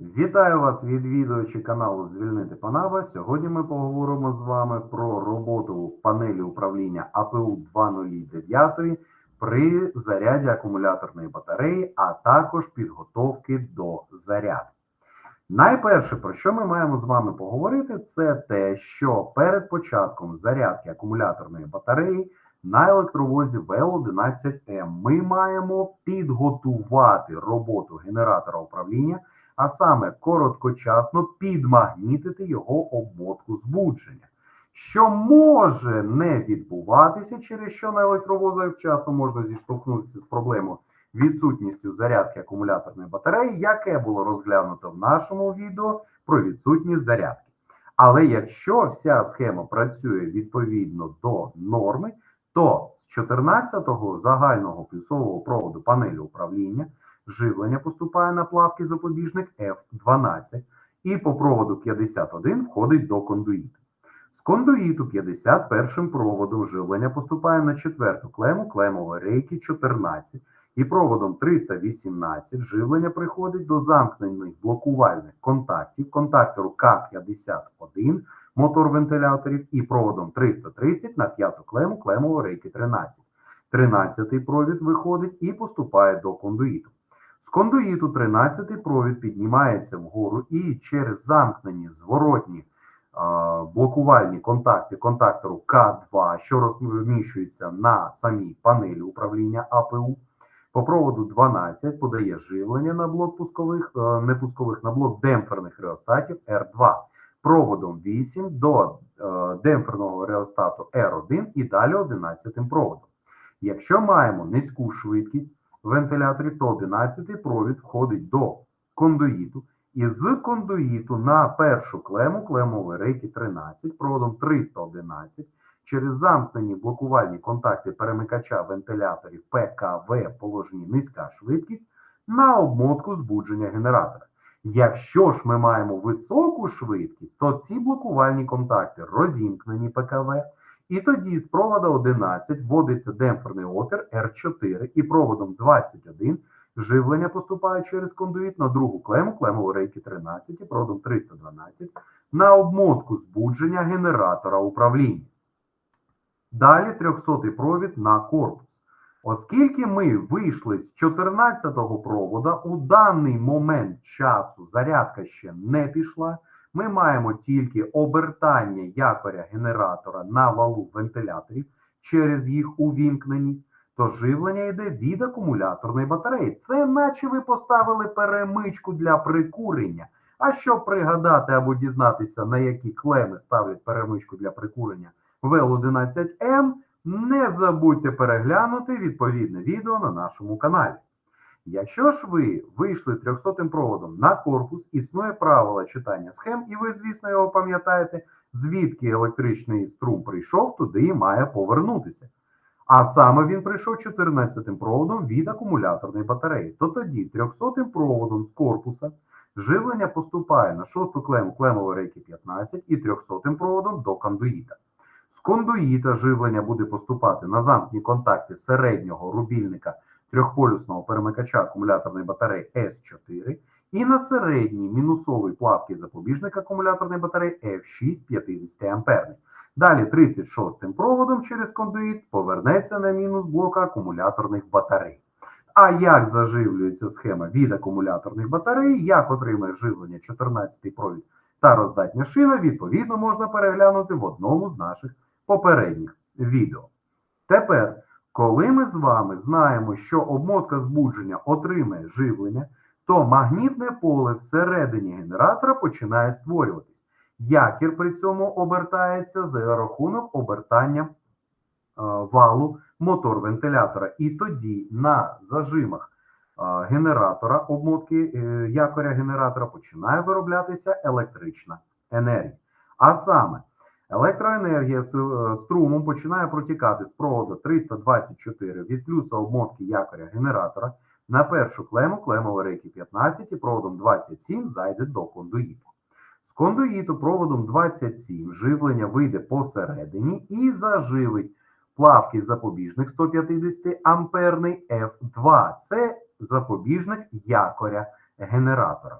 Вітаю вас, відвідувачі каналу Звільнити Панаба. Сьогодні ми поговоримо з вами про роботу панелі управління АПУ 209 при заряді акумуляторної батареї, а також підготовки до зарядки. Найперше, про що ми маємо з вами поговорити, це те, що перед початком зарядки акумуляторної батареї на електровозі ВЛ-11М ми маємо підготувати роботу генератора управління а саме короткочасно підмагнітити його обмотку збудження, що може не відбуватися, через що на електровозах часто можна зіштовхнутися з проблемою відсутністю зарядки акумуляторної батареї, яке було розглянуто в нашому відео про відсутність зарядки. Але якщо вся схема працює відповідно до норми, то з 14-го загального плюсового проводу панелі управління живлення поступає на плавки запобіжник F12 і по проводу 51 входить до кондуїту. З кондуїту 51 проводом живлення поступає на четверту клему клемової рейки 14 і проводом 318 живлення приходить до замкнених блокувальних контактів контактору К51 мотор вентиляторів і проводом 330 на п'яту клему клемової рейки 13. 13 провід виходить і поступає до кондуїту. З кондуїту 13 провід піднімається вгору і через замкнені зворотні блокувальні контакти контактору К2, що розміщується на самій панелі управління АПУ. По проводу 12 подає живлення на блок пускових, е, не пускових, на блок демпферних реостатів R2. Проводом 8 до е, демпферного реостату R1 і далі 11 проводом. Якщо маємо низьку швидкість, вентиляторів, то 11 провід входить до кондуїту. І з кондуїту на першу клему клемової рейки 13 проводом 311 через замкнені блокувальні контакти перемикача вентиляторів ПКВ в положенні низька швидкість на обмотку збудження генератора. Якщо ж ми маємо високу швидкість, то ці блокувальні контакти розімкнені ПКВ і тоді з провода 11 вводиться демпферний опір R4 і проводом 21 живлення поступає через кондуїт на другу клему, клемову рейки 13 і проводом 312 на обмотку збудження генератора управління. Далі 300 провід на корпус. Оскільки ми вийшли з 14-го провода, у даний момент часу зарядка ще не пішла. Ми маємо тільки обертання якоря генератора на валу вентиляторів через їх увімкненість, то живлення йде від акумуляторної батареї. Це наче ви поставили перемичку для прикурення. А щоб пригадати або дізнатися, на які клеми ставлять перемичку для прикурення ВЛ11М, не забудьте переглянути відповідне відео на нашому каналі. Якщо ж ви вийшли 300 проводом на корпус, існує правило читання схем, і ви, звісно, його пам'ятаєте, звідки електричний струм прийшов, туди і має повернутися. А саме він прийшов 14 проводом від акумуляторної батареї. То тоді 300 проводом з корпуса живлення поступає на 6 клему клемової рейки 15 і 300 проводом до кондуїта. З кондуїта живлення буде поступати на замкні контакти середнього рубільника трьохполюсного перемикача акумуляторної батареї S4 і на середній мінусовий плавки запобіжник акумуляторної батареї F6 50 амперний. Далі 36 проводом через кондуїт повернеться на мінус блока акумуляторних батарей. А як заживлюється схема від акумуляторних батарей, як отримає живлення 14-й провід та роздатня шина, відповідно можна переглянути в одному з наших попередніх відео. Тепер коли ми з вами знаємо, що обмотка збудження отримає живлення, то магнітне поле всередині генератора починає створюватись. Якір при цьому обертається за рахунок обертання е, валу мотор вентилятора. І тоді на зажимах генератора, обмотки е, якоря генератора починає вироблятися електрична енергія. А саме Електроенергія з е, струмом починає протікати з проводу 324 від плюса обмотки якоря генератора на першу клему клемової рейки 15 і проводом 27 зайде до кондуїту. З кондуїту проводом 27 живлення вийде посередині і заживить плавкий запобіжник 150 амперний F2. Це запобіжник якоря генератора.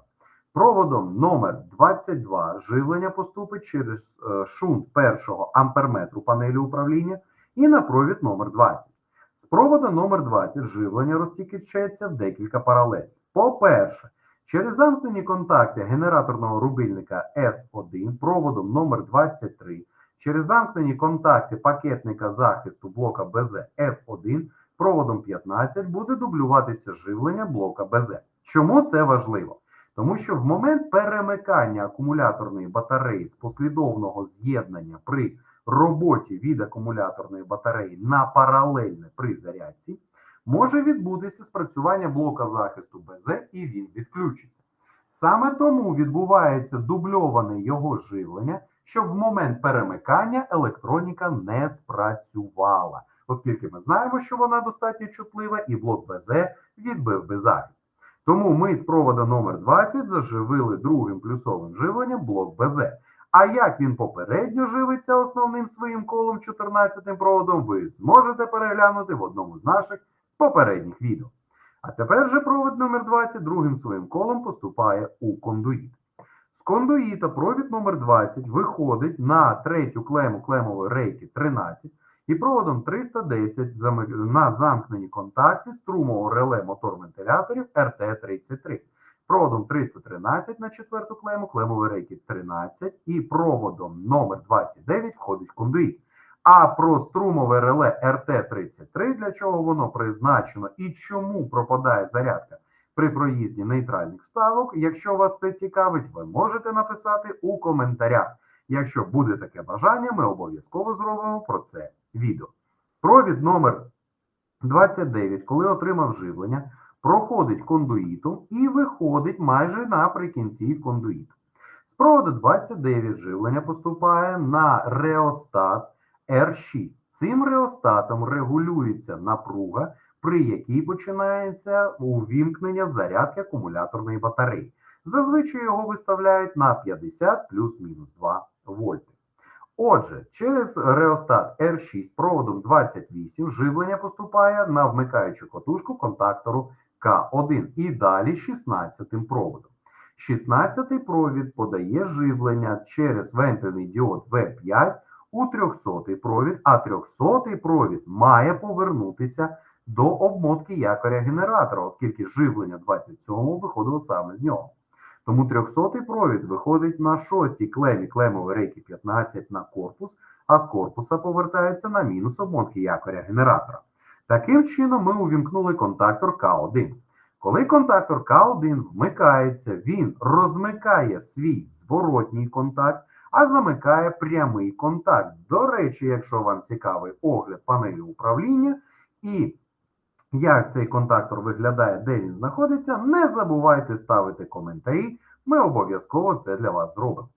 Проводом номер 22 живлення поступить через е, шунт першого амперметру панелі управління і на провід номер 20. З провода номер 20 живлення розтікачається в декілька паралелей. По-перше, через замкнені контакти генераторного рубильника S1 проводом номер 23, через замкнені контакти пакетника захисту блока БЗ F1 проводом 15 буде дублюватися живлення блока БЗ. Чому це важливо? Тому що в момент перемикання акумуляторної батареї з послідовного з'єднання при роботі від акумуляторної батареї на паралельне при зарядці, може відбутися спрацювання блока захисту БЗ і він відключиться. Саме тому відбувається дубльоване його живлення, щоб в момент перемикання електроніка не спрацювала, оскільки ми знаємо, що вона достатньо чутлива і блок БЗ відбив би захист. Тому ми з провода номер 20 заживили другим плюсовим живленням блок БЗ. А як він попередньо живиться основним своїм колом 14 проводом, ви зможете переглянути в одному з наших попередніх відео. А тепер же провід номер 20 другим своїм колом поступає у кондуїт. З кондуїта провід номер 20 виходить на третю клему клемової рейки 13 і проводом 310 на замкнені контакти струмового реле мотор-вентиляторів РТ-33 проводом 313 на четверту клему, клемової рейки 13 і проводом номер 29 входить в кондуїт. А про струмове реле РТ-33, для чого воно призначено і чому пропадає зарядка при проїзді нейтральних ставок, якщо вас це цікавить, ви можете написати у коментарях. Якщо буде таке бажання, ми обов'язково зробимо про це відео. Провід номер 29, коли отримав живлення, проходить кондуїтом і виходить майже наприкінці кондуїту. З проводу 29 живлення поступає на реостат R6. Цим реостатом регулюється напруга, при якій починається увімкнення зарядки акумуляторної батареї. Зазвичай його виставляють на 50 плюс-мінус 2 вольти. Отже, через реостат R6 проводом 28 живлення поступає на вмикаючу котушку контактору К1 і далі 16 проводом. 16 провід подає живлення через вентильний діод В5 у 300 провід, а 300 провід має повернутися до обмотки якоря генератора, оскільки живлення 27 виходило саме з нього. Тому 300-й провід виходить на 6-й клемі клемової рейки 15 на корпус, а з корпуса повертається на мінус обмотки якоря генератора. Таким чином, ми увімкнули контактор К1. Коли контактор К1 вмикається, він розмикає свій зворотній контакт, а замикає прямий контакт. До речі, якщо вам цікавий огляд панелі управління і як цей контактор виглядає, де він знаходиться, не забувайте ставити коментарі, ми обов'язково це для вас зробимо.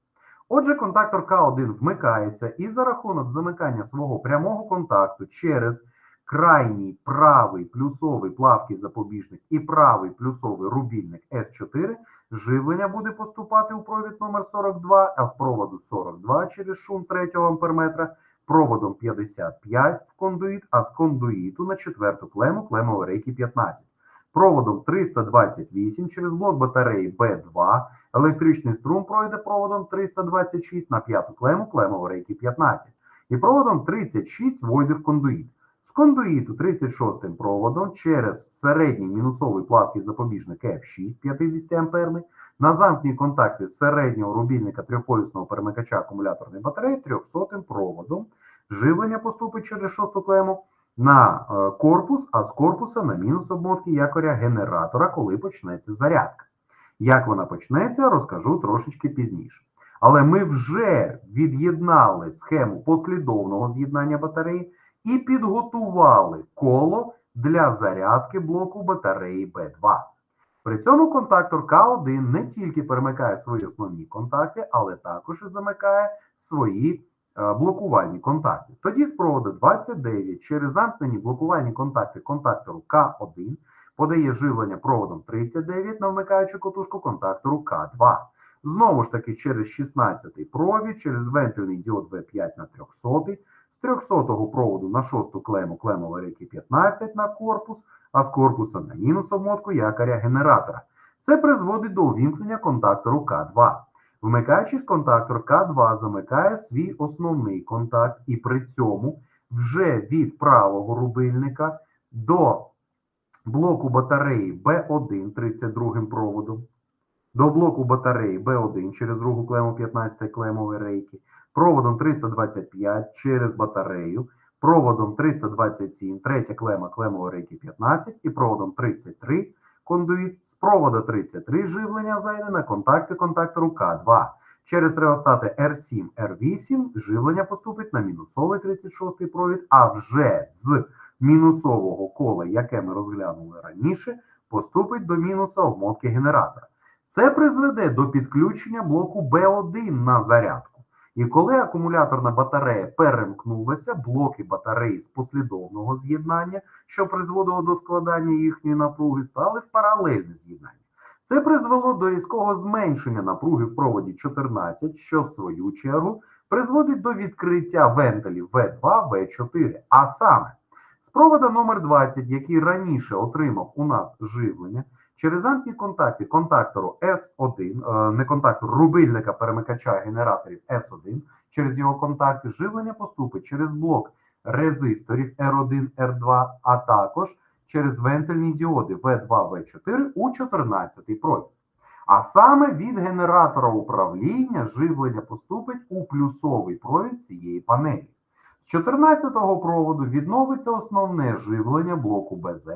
Отже, контактор К1 вмикається і за рахунок замикання свого прямого контакту через крайній правий плюсовий плавкий запобіжник і правий плюсовий рубільник S4 живлення буде поступати у провід номер 42, а з проводу 42 через шум 3 амперметра проводом 55 в кондуїт, а з кондуїту на четверту клему клемової рейки 15. Проводом 328 через блок батареї B2 електричний струм пройде проводом 326 на п'яту клему клемової рейки 15. І проводом 36 войде в кондуїт. З кондуїту 36 проводом через середній мінусовий плавкий запобіжник F6 50 амперний на замкні контакти середнього рубільника трьохполюсного перемикача акумуляторної батареї 300 проводом. Живлення поступить через шосту клему на е, корпус, а з корпуса на мінус обмотки якоря генератора, коли почнеться зарядка. Як вона почнеться, розкажу трошечки пізніше. Але ми вже від'єднали схему послідовного з'єднання батареї і підготували коло для зарядки блоку батареї B2. При цьому контактор К1 не тільки перемикає свої основні контакти, але також і замикає свої е, блокувальні контакти. Тоді з проводу 29 через замкнені блокувальні контакти контактору К1 подає живлення проводом 39 на вмикаючу котушку контактору К2. Знову ж таки, через 16 провід, через вентильний діод В5 на 300, з 300 проводу на 6 клему клемової рейки 15 на корпус, а з корпуса на мінус обмотку якоря генератора. Це призводить до увімкнення контактору К2. Вмикаючись, контактор К2 замикає свій основний контакт, і при цьому вже від правого рубильника до блоку батареї B1 32 проводом, до блоку батареї B1 через другу клему 15 клемової рейки, проводом 325 через батарею, проводом 327, третя клема клемової рейки 15 і проводом 33 кондуїт з провода 33 живлення зайде на контакти контактору К2. Через реостати R7, R8 живлення поступить на мінусовий 36 провід, а вже з мінусового кола, яке ми розглянули раніше, поступить до мінуса обмотки генератора. Це призведе до підключення блоку B1 на зарядку. І коли акумуляторна батарея перемкнулася, блоки батареї з послідовного з'єднання, що призводило до складання їхньої напруги, стали в паралельне з'єднання. Це призвело до різкого зменшення напруги в проводі 14, що в свою чергу призводить до відкриття вентилів V2, V4. А саме з провода номер 20, який раніше отримав у нас живлення, через замкні контакти контактору S1, е, не контактору рубильника перемикача генераторів S1, через його контакти живлення поступить через блок резисторів R1, R2, а також через вентильні діоди V2, V4 у 14 провід. А саме від генератора управління живлення поступить у плюсовий провід цієї панелі. З 14-го проводу відновиться основне живлення блоку БЗ.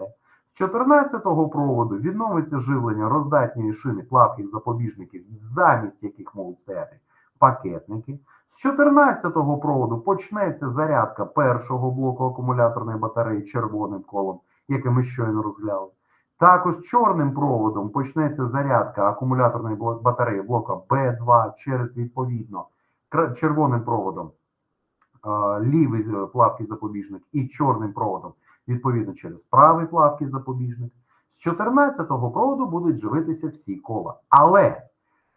З 14-го проводу відновиться живлення роздатньої шини плавких запобіжників, замість яких можуть стояти пакетники. З 14-го проводу почнеться зарядка першого блоку акумуляторної батареї червоним колом, яке ми щойно розгляли. Також чорним проводом почнеться зарядка акумуляторної батареї блока B2 через відповідно червоним проводом лівий плавкий запобіжник і чорним проводом, відповідно через правий плавкий запобіжник. З 14-го проводу будуть живитися всі кола. Але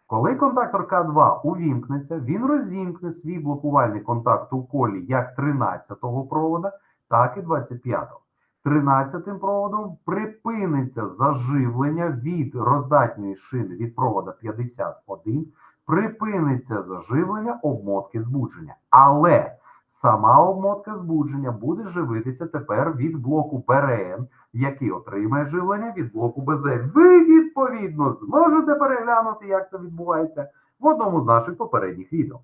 коли контактор К2 увімкнеться, він розімкне свій блокувальний контакт у колі як 13-го провода, так і 25-го. 13-м проводом припиниться заживлення від роздатньої шини від провода 51, припиниться заживлення обмотки збудження. Але сама обмотка збудження буде живитися тепер від блоку БРН, який отримає живлення від блоку БЗ. Ви, відповідно, зможете переглянути, як це відбувається в одному з наших попередніх відео.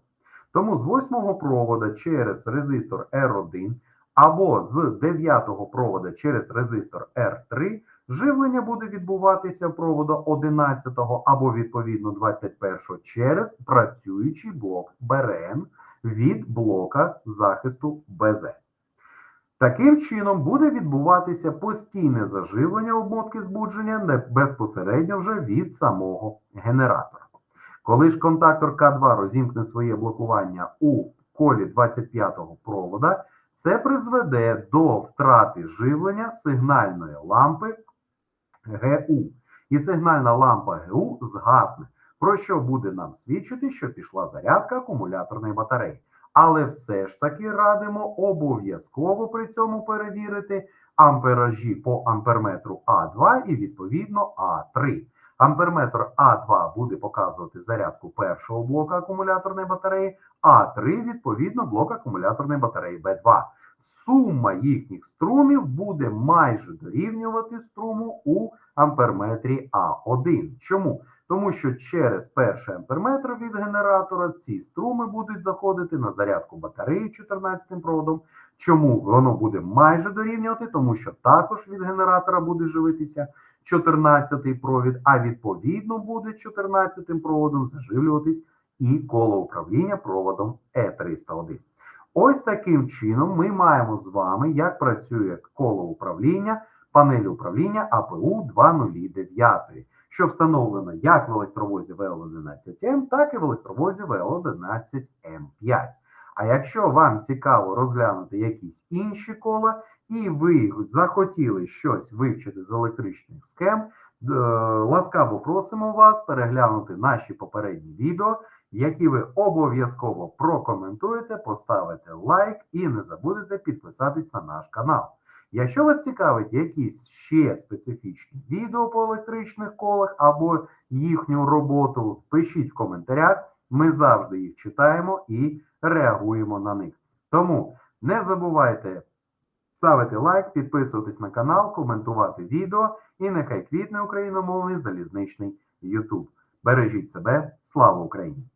Тому з восьмого провода через резистор R1 або з дев'ятого провода через резистор R3 живлення буде відбуватися проводу 11 або відповідно 21 через працюючий блок БРН від блока захисту БЗ. Таким чином буде відбуватися постійне заживлення обмотки збудження безпосередньо вже від самого генератора. Коли ж контактор К2 розімкне своє блокування у колі 25-го провода, це призведе до втрати живлення сигнальної лампи ГУ. І сигнальна лампа ГУ згасне, про що буде нам свідчити, що пішла зарядка акумуляторної батареї. Але все ж таки радимо обов'язково при цьому перевірити амперажі по амперметру А2 і відповідно А3. Амперметр А2 буде показувати зарядку першого блока акумуляторної батареї, А3 відповідно блок акумуляторної батареї Б2. Сума їхніх струмів буде майже дорівнювати струму у амперметрі А1. Чому? Тому що через перший амперметр від генератора ці струми будуть заходити на зарядку батареї 14 проводом. Чому воно буде майже дорівнювати? Тому що також від генератора буде живитися 14 провід, а відповідно буде 14 проводом заживлюватись і коло управління проводом Е301. Ось таким чином ми маємо з вами, як працює коло управління, панель управління АПУ 209, що встановлено як в електровозі ВЛ11М, так і в електровозі ВЛ11М5. А якщо вам цікаво розглянути якісь інші кола, і ви захотіли щось вивчити з електричних схем, е, ласкаво просимо вас переглянути наші попередні відео, які ви обов'язково прокоментуєте, поставите лайк і не забудете підписатись на наш канал. Якщо вас цікавить якісь ще специфічні відео по електричних колах або їхню роботу, пишіть в коментарях. Ми завжди їх читаємо і реагуємо на них. Тому не забувайте ставити лайк, підписуватись на канал, коментувати відео і нехай квітне україномовний залізничний YouTube. Бережіть себе, слава Україні!